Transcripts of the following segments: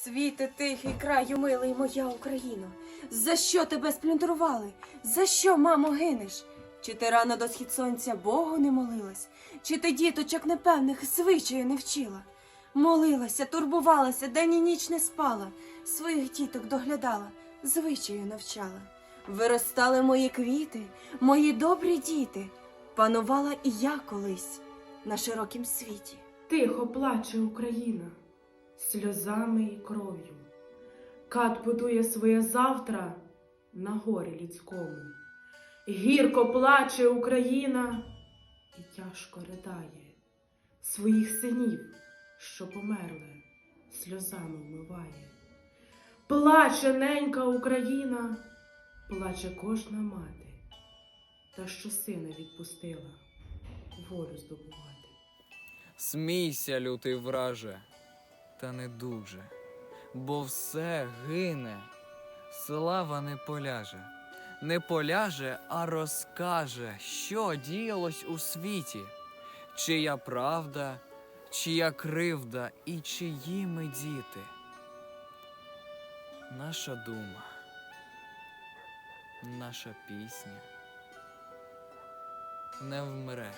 Світе тихий краю милий, моя Україно, за що тебе сплюндрували? За що, мамо, гинеш? Чи ти рано до схід сонця Богу не молилась? Чи ти діточок непевних звичаю не вчила? Молилася, турбувалася, день і ніч не спала, своїх діток доглядала, звичаю навчала. Виростали мої квіти, мої добрі діти, панувала і я колись на широкім світі. Тихо плаче Україна сльозами і кров'ю. Кат будує своє завтра на горі людському. Гірко плаче Україна і тяжко ридає своїх синів, що померли, сльозами вмиває. Плаче ненька Україна, плаче кожна мати, та що сина відпустила волю здобувати. Смійся, лютий враже, та не дуже, бо все гине, слава не поляже, не поляже, а розкаже, що діялось у світі, чия правда, чия кривда і чиї ми діти. Наша дума, наша пісня не вмре,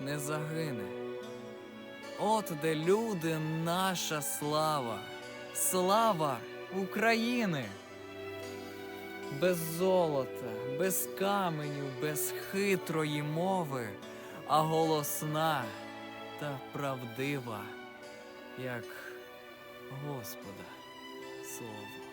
не загине. От де люди наша слава, слава України. Без золота, без каменю, без хитрої мови, а голосна та правдива, як Господа слово.